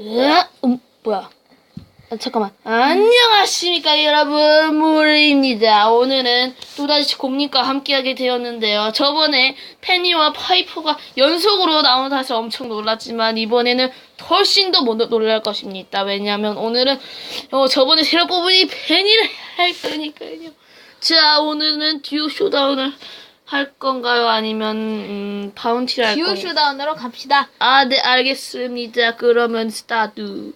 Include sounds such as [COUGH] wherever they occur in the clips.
으아, 음, 뭐야? 아, 잠깐만. 안녕하십니까 여러분 모리입니다. 오늘은 또다시 곰님과 함께하게 되었는데요. 저번에 페니와 파이프가 연속으로 나온 사실 엄청 놀랐지만 이번에는 훨씬 더 놀랄 것입니다. 왜냐하면 오늘은 어, 저번에 새로 뽑으니 페니를 할 거니까요. 자 오늘은 듀오 쇼다운을 할 건가요? 아니면 음, 바운티를 할 기후 건가요? 쇼다운으로 갑시다. 아, 네, 알겠습니다. 그러면 스타트.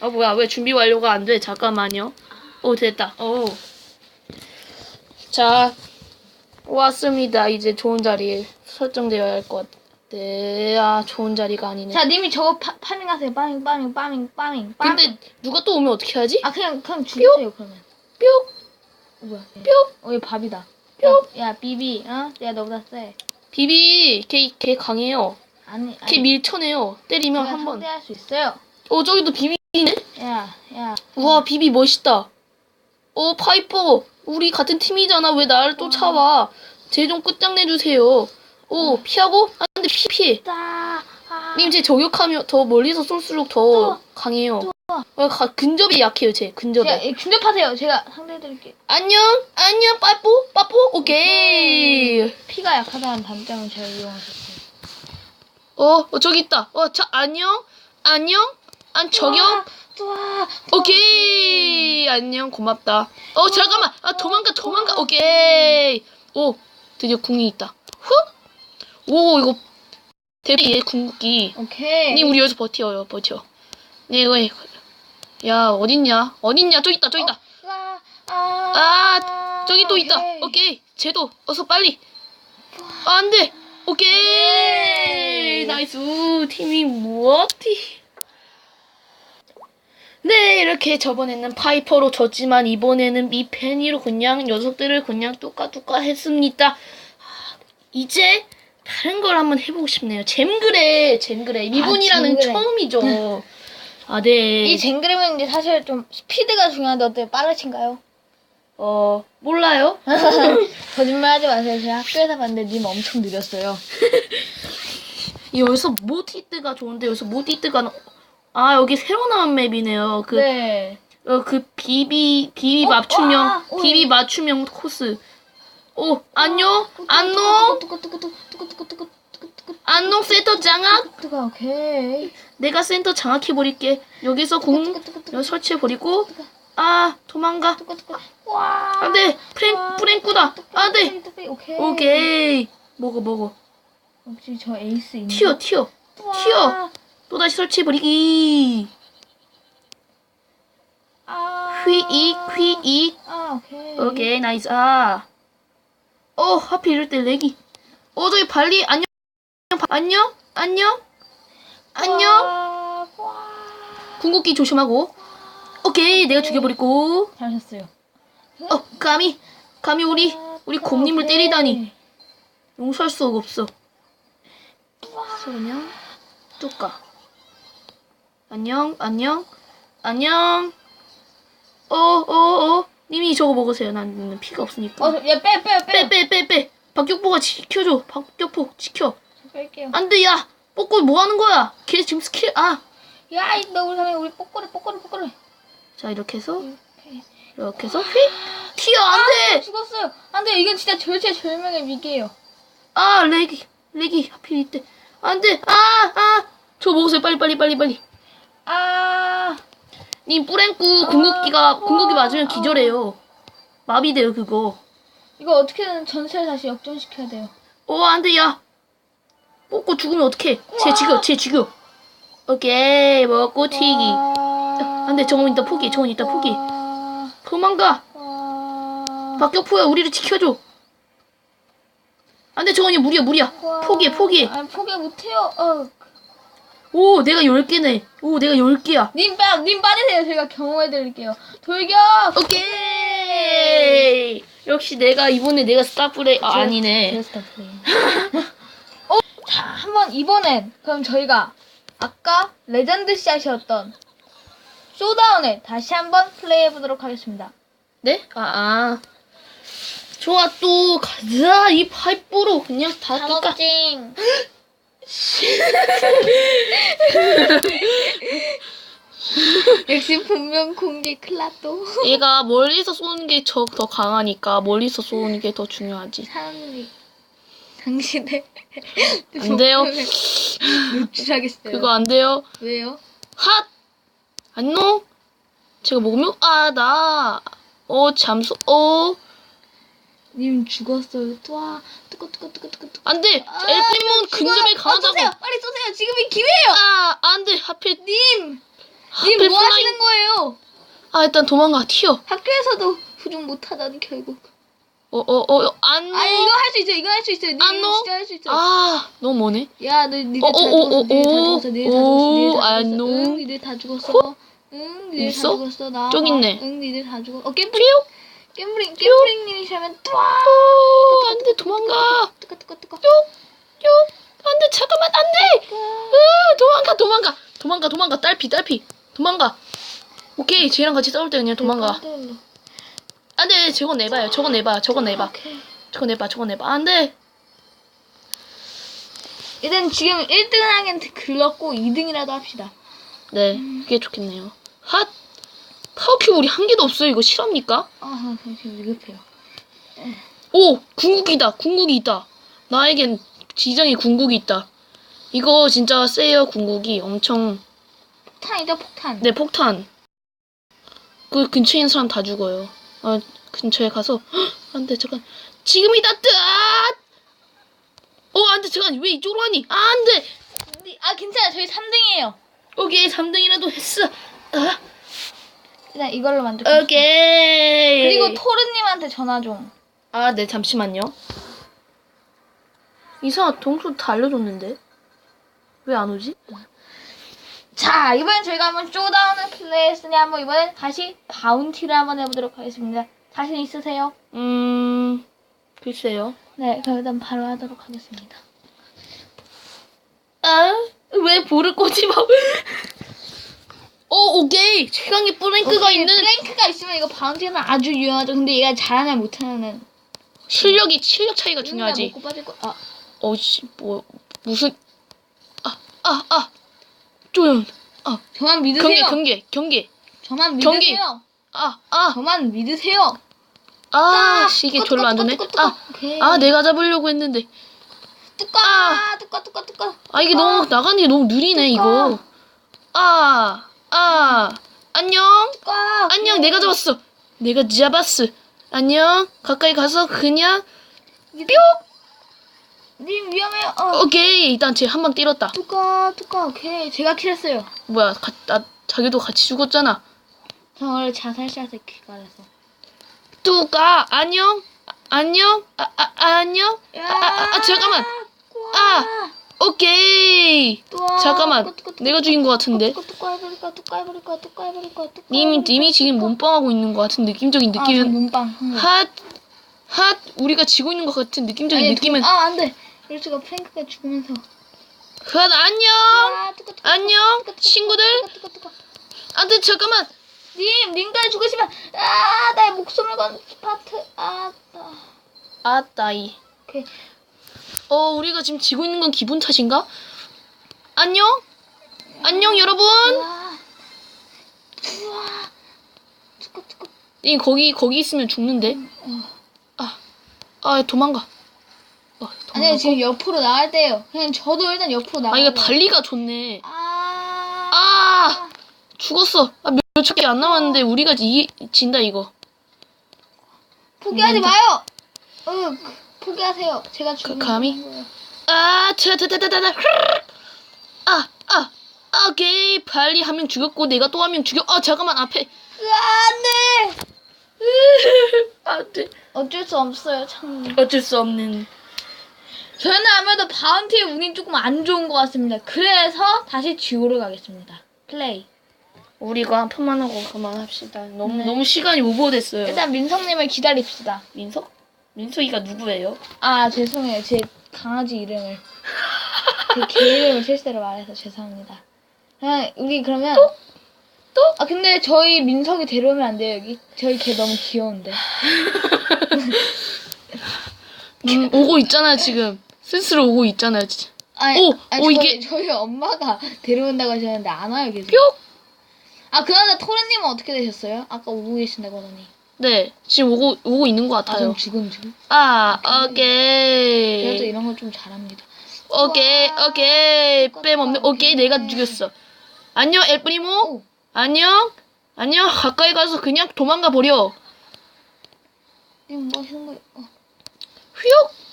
아, 뭐야, 왜 준비 완료가 안 돼? 잠깐만요. 오, 됐다. 오. 자, 왔습니다. 이제 좋은 자리에 설정되어야 할 것 같아. 네, 아, 좋은 자리가 아니네. 자, 님이 저거 파, 파밍하세요. 파밍, 빠밍, 빠밍, 빠밍, 빠밍. 근데 누가 또 오면 어떻게 하지? 아, 그냥, 그냥 죽이세요, 그러면. 뿅, 어, 뭐야. 뿅. 어, 얘 밥이다. 야, 어? 야 비비 어? 내가 너보다 세 비비 걔, 걔 강해요. 아니 아니 밀쳐내요. 때리면 한 번. 상대할 수 있어요 어 저기도 비비네. 야야 우와 비비 멋있다. 어 파이퍼 우리 같은 팀이잖아 왜 나를 또 어. 차와? 쟤 좀 끝장내 주세요. 오 어, 피하고 안돼 피피. 아, 아, 아. 님쟤 저격하면 더 멀리서 쏠수록 더 강해요. 어, 어 근접이 약해요, 제 근접이. 제가 예, 근접하세요. 제가 상대해드릴게요. 안녕, 안녕, 빠뽀, 빠뽀, 오케이. 음, 피가 약하다는 단점을 잘 이용하셨어요. 어, 어, 저기 있다. 어, 저, 안녕, 안녕, 안, 저겸, 좋아. 오케이. 안녕, 고맙다. 어, 잠깐만. 아, 도망가, 도망가, 오케이. 오, 드디어 궁이 있다. 후? 오, 이거, 대비 궁극기. 오케이. 니, 우리 여기서 버텨요, 버텨. 네, 이거, 이거. 야 어딨냐? 어딨냐? 저기 있다 저기 있다. 어, 아, 아 저기 또 있다. 네. 오케이 제도 어서 빨리. 아, 안돼. 오케이 네. 나이스 팀이 무엇이? 네 이렇게 저번에는 파이퍼로 졌지만 이번에는 미펜이로 그냥 녀석들을 그냥 뚜까뚜까 했습니다. 이제 다른 걸 한번 해보고 싶네요. 잼그레, 잼그레. 미분이라는 아, 잼그레. 처음이죠. 아, 네. 이 쟁그림은 이제 사실 좀 스피드가 중요한데 어떻게 빠르신가요? 어, 몰라요? 거짓말 하지 마세요. 제가 학교에서 봤는데 님 엄청 느렸어요. 여기서 모티트가 좋은데 여기서 모티트가 아 여기 새로 나온 맵이네요. 그 네. 어, 그 비비 비비 어? 맞춤형 와! 오. 비비 맞춤형 코스. 오 안녕 안노. 뚜꾸뚜꾸뚜꾸뚜꾸뚜꾸뚜꾸 안녕 센터 장악. 뜨가 오케이. 내가 센터 장악해 버릴게. 여기서 공 설치해 버리고. 아 도망가. 와. 안돼 프랭 프랭꾸다. 안돼. 오케이. 먹어 먹어. 혹시 저 에이스 있나? 튀어 튀어 튀어. 또 다시 설치해 버리기. 휘익 휘익. 오케이. 오케이 나이스. 아. 어 하필 이럴 때 렉이. 어 저기 발리 안녕. 바- 안녕? 안녕? 안녕. 궁극기 조심하고. 오케이 내가 죽여버리고. 잘하셨어요. 어 감히 감히 우리 우리 곰님을. 때리다니. 용서할 수가 없어. 소냥 뚜까. 안녕 안녕 안녕. 어 어 어. 님이 저거 먹으세요. 나는 피가 없으니까. 어, 야 빼 빼 빼. 빼 빼 빼 빼. 박격포가 지켜줘. 박격포 지켜 뺄게요. 안 돼 야. 뽀꼬 뭐 하는 거야? 걔 지금 스킬 아자 야, 이 너울 사람이 우리 뽀꼬리 뽀꼬리 뽀꼬리. 이렇게 해서. 오케이. 이렇게 해서 휙. 튀어 안돼. 죽었어요. 안 돼, 이건 진짜 절체 절명의 위기예요. 아 렉이 렉이 하필 이때. 안 돼. 아 아 저 먹으세요. 빨리 빨리 빨리 빨리. 아, 님 뿌랭꾸 궁극기가 궁극기 맞으면 기절해요. 마비돼요 그거. 이거 어떻게든 전세를 다시 역전시켜야 돼요. 어 안돼 야 먹고 죽으면 어떡해 쟤 죽여 쟤 죽여 오케이 먹고 튀기 와. 안돼 정원 이따 포기 정원 이따 포기 와. 도망가 와. 박격포야 우리를 지켜줘 안돼 정원이 무리야 무리야 와. 포기해 포기해 아니, 포기 못해요. 어. 오 내가 10개네 오 내가 10개야 님 빠, 님 빠지세요. 제가 경호해드릴게요. 돌격! 오케이 역시 내가 이번에 내가 스타플레이 아 아니네 어, 자, [LAUGHS] 한번 이번엔 그럼 저희가 아까 레전드 샷이었던 쇼다운을 다시 한번 플레이해 보도록 하겠습니다. 네? 아, 아. 좋아, 또, 가자. 이 파이프로 그냥 다 깎아. 찡. [LAUGHS] 역시 분명 공개 클라또. 얘가 멀리서 쏘는 게 더 강하니까 멀리서 쏘는 게 더 중요하지. 사람들이 당신의 [LAUGHS] 안 돼요. 노출하겠어요. 그거 안 돼요. 왜요? 핫! 안녕? 제가 먹으면, 아, 나, 어, 잠수, 어, 님 죽었어요. 뚜아 뚜꺼 뚜꺼 뚜꺼 뚜꺼 뚜꺼. 안 돼! 아, 엘피몬. 근접에 어, 강하다고! 쏘세요. 빨리 쏘세요. 지금이 기회예요. 아, 안 돼! 하필, 님, 하필 님 뭐 플라잉- 하시는 거예요? 아, 일단 도망가, 튀어. 학교에서도 [LAUGHS] 후중 못하다니 결국. 어, 어, 어, 안, 아 이거 할 수 있어. 이거 할 수 있어요. 님안 이거 넣어? 진짜 할 수 있어. 아, 너무 머네. 야, 너 니들 어, 다 어, 죽었어. 어, 니들 다 어, 죽었어. 니들 다 오, 죽었어. 안. 응, 니들 다 죽었어. 응, 니들 있어? 다 죽었어. 나. 저기 있네. 응, 니들 다 죽었어. 어. 퓨! 겜브링, 겜브링님이시면 뚜아. 어, 안 돼, 도망가. 뚜까 뚜까 뚜까. 요, 안 돼, 잠깐만, 안 돼! 으, 도망가, 도망가. 도망가, 도망가. 딸피, 딸피. 도망가. 오케이, 쟤랑 같이 싸울 때 그냥 도망가. 안 돼, 저건 내봐요. 저건 내봐. 저건 내봐. 저건 내봐. 저건 내봐. 안 돼. 일단 지금 1등 하긴 글렀고 2등이라도 합시다. 네, 그게 좋겠네요. 핫! 파워큐브 우리 한 개도 없어요. 이거 실합니까? 아, 지금 위급해요. 오! 궁극이다. 궁극이 있다. 나에겐 지정의 궁극이 있다. 이거 진짜 세요, 궁극이. 엄청. 폭탄이죠, 폭탄. 네, 폭탄. 그 근처에 있는 사람 다 죽어요. 아, 근처에 가서. 헉, 안 돼, 잠깐. 지금이다, 뜨! 아! 어, 안 돼, 잠깐. 왜 이쪽으로 가니? 아, 안 돼! 아, 괜찮아. 저희 3등이에요. 오케이, 3등이라도 했어. 아, 일단 이걸로 만들고. 오케이. 그리고 토르님한테 전화 좀. 아, 네, 잠시만요. 이상한 동수 다 알려줬는데? 왜 안 오지? 자, 이번엔 저희가 한번 쇼다운을 플레이했으니 한번 이번엔 다시 바운티를 한번 해보도록 하겠습니다. 자신 있으세요? 음, 글쎄요. 네, 그럼 일단 바로 하도록 하겠습니다. 아, 왜 볼을 꽂지 마. 어, 오케이. 최강의 플랭크가 오케이, 있는 플랭크가 있으면 이거 바운티는 아주 유용하죠. 근데 얘가 잘하냐 못하냐는 실력이, 실력 차이가 중요하지. 먹고 빠질 거. 아, 어, 씨, 뭐, 무슨, 아, 아, 아. 조연. 아, 저만 믿으세요. 경계, 경계, 경계. 저만 경계. 믿으세요. 아, 아, 저만 믿으세요. 아, 씨, 이게 절로 안 되네. 아, 아, 내가 잡으려고 했는데. 뚜까, 아. 뚜까, 뚜까, 뚜까. 아 이게 너무 나가는 게 너무 느리네 이거. 아, 아, 안녕, 뚜까. 안녕, 내가 잡았어. 내가 잡았어. 안녕. 가까이 가서 그냥 뿅. 님 위험해요. 어. 오케이. 일단 쟤 한 방 때렸다. 뚜까, 뚜까. 오케이. 제가 킬했어요. 뭐야, 가, 나 자기도 같이 죽었잖아. 저 원래 자살샷에 기가해서. 뚜까, 안녕, 아, 안녕, 아, 아, 아, 안녕. 아, 아, 아, 잠깐만. 아, 오케이. 잠깐만, 내가 죽인 것 같은데. 뚜까, 뚜까 해버릴 거야. 뚜까 해버릴 거야. 뚜까 해버릴 거야. 뚜까. 님이 해버릴 님이 지금 뚜까. 몸빵하고 있는 것 같은 느낌적인 아, 저 느낌은 몸빵. 한 거. 핫, 핫, 우리가 지고 있는 것 같은 느낌적인 아니, 느낌은 도- 아, 안 돼. 이럴 수가 프랭크가 죽으면서. 핫, 안녕. 아, 뚜까, 뚜까, 안녕, 뚜까, 뚜까, 친구들. 뚜까, 뚜까, 뚜까. 안돼 잠깐만. 님, 님까지 죽으시면 아, 나의 목숨을 건 스파트. 아, 나. 아 따이. 오케이. 어 우리가 지금 지고 있는 건 기분 탓인가? 안녕. 안녕 여러분. 우와. 우와. 뚜까. 이 거기 거기 있으면 죽는데. 아, 아 도망가. 어, 아니. 지금 옆으로 나갈 때요. 그냥 저도 일단 옆으로 나가. 아 이게 발리가 좋네. 아. 아 죽었어. 아, 몇, 몇 초 밖에 안 남았는데 우리가 이 진다 이거. 포기하지 음. 마요. 응, 포기하세요. 제가 죽는 감히? 거예요. 아, 차다다다다다. 아, 아, 아, 오케이. 발리 한 명 죽였고 내가 또 한 명 죽여. 아, 잠깐만 앞에. 으아, 안 돼. [LAUGHS] 안 돼. 어쩔 수 없어요, 참. 어쩔 수 없는. 저는 아무래도 바운티의 운이 조금 안 좋은 것 같습니다. 그래서 다시 지오로 가겠습니다. 플레이. 우리가 한 판만 하고 그만합시다. 너무 네. 너무 시간이 오버됐어요. 일단 민성님을 기다립시다. 민석? 민석이가 누구예요? 아 죄송해요, 제 강아지 이름을 제 개 이름을 실수로 말해서 죄송합니다. 그냥 우리 그러면 또? 아 근데 저희 민석이 데려오면 안 돼요 여기. 저희 개 너무 귀여운데. [LAUGHS] 음, 오고 있잖아요 지금. 스스로 오고 있잖아요. 진짜. 아니, 오, 아니, 오, 저희, 이게- 저희 엄마가 [LAUGHS] 데려온다고 하셨는데 안 와요 계속. 뿅. 아 그나저나 토르님은 어떻게 되셨어요? 아까 오고 계신다고 하더니. 네, 지금 오고 오고 있는 것 아, 같아요. 전 지금 지금. 아, 그래도 오케이. 이런 거 좀 잘합니다. 오케이. 오케이. 뺨 없는. 오케이. 내가 죽였어. 안녕, 엘프리모. 오. 안녕. 안녕. 가까이 가서 그냥 도망가 버려. 님 뭐? 어.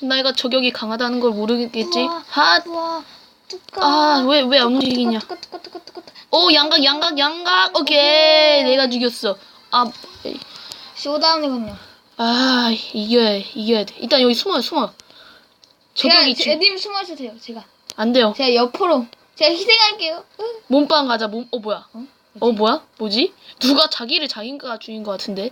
내가 저격이 강하다는 걸 모르겠지. 우와. 핫. 우와. 뚜까. 아, 왜 왜 안 움직이냐? 뚜까 뚜까 뚜까 뚜까 뚜까. 오, 양각, 양각, 양각. 오케이. 내가 죽였어. 아, 쇼다운이군요. 아, 이겨야 해, 이겨야 돼. 일단 여기 숨어요, 숨어. 제가 저격이 제- 지- 님 숨어 주세요. 제가 안 돼요. 제가 옆으로 제가 희생할게요. 으. 몸빵 가자. 몸. 어 뭐야? 어? 어 뭐야? 뭐지? 누가 자기를 자기가 죽인 것 같은데?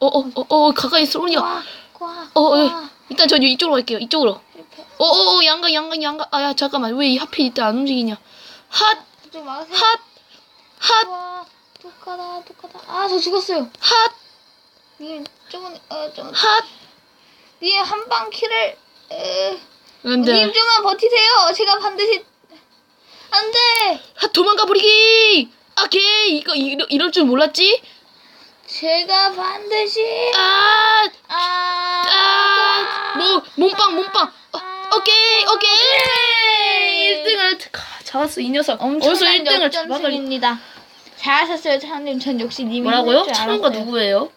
어어어어 가까이. 와. 와. 어, 어 와. 일단 저 이쪽으로 갈게요. 이쪽으로. 실패. 어어 어, 양각 양각 양각. 아야 잠깐만 왜이 하필 이때 안 움직이냐? 핫. 핫. 핫. 와. 뚜까다 뚜까다. 아, 저 죽었어요. 핫. 님 좀은 어좀 핫. 님 한방 키를 에. 근데 님 좀만 버티세요. 제가 반드시 안 돼. 핫 도망가 버리기. 오케이 이거 이럴, 이럴 줄 몰랐지? 제가 반드시 아. 아. 아, 뭐 몸빵 몸빵. 어, 오케이 오케이. 1등을 잡았어 이 녀석. 엄청난 1등을 잡아가리. 역전승입니다. 잘하셨어요, 차님. 전 역시 님이 뭐라고요? 줄 알았어요. 누구예요?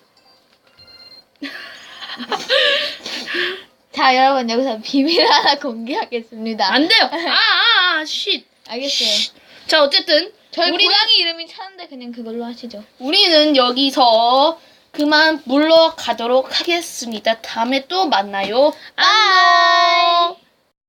[LAUGHS] 자, 여러분 여기서 비밀 하나 공개하겠습니다. 안 돼요. [LAUGHS] 아, 아, 아, 쉿. 알겠어요. 쉿. 자, 어쨌든 저희 우리는 고양이 이름이 차는데 그냥 그걸로 하시죠. 우리는 여기서 그만 물러가도록 하겠습니다. 다음에 또 만나요. 안녕.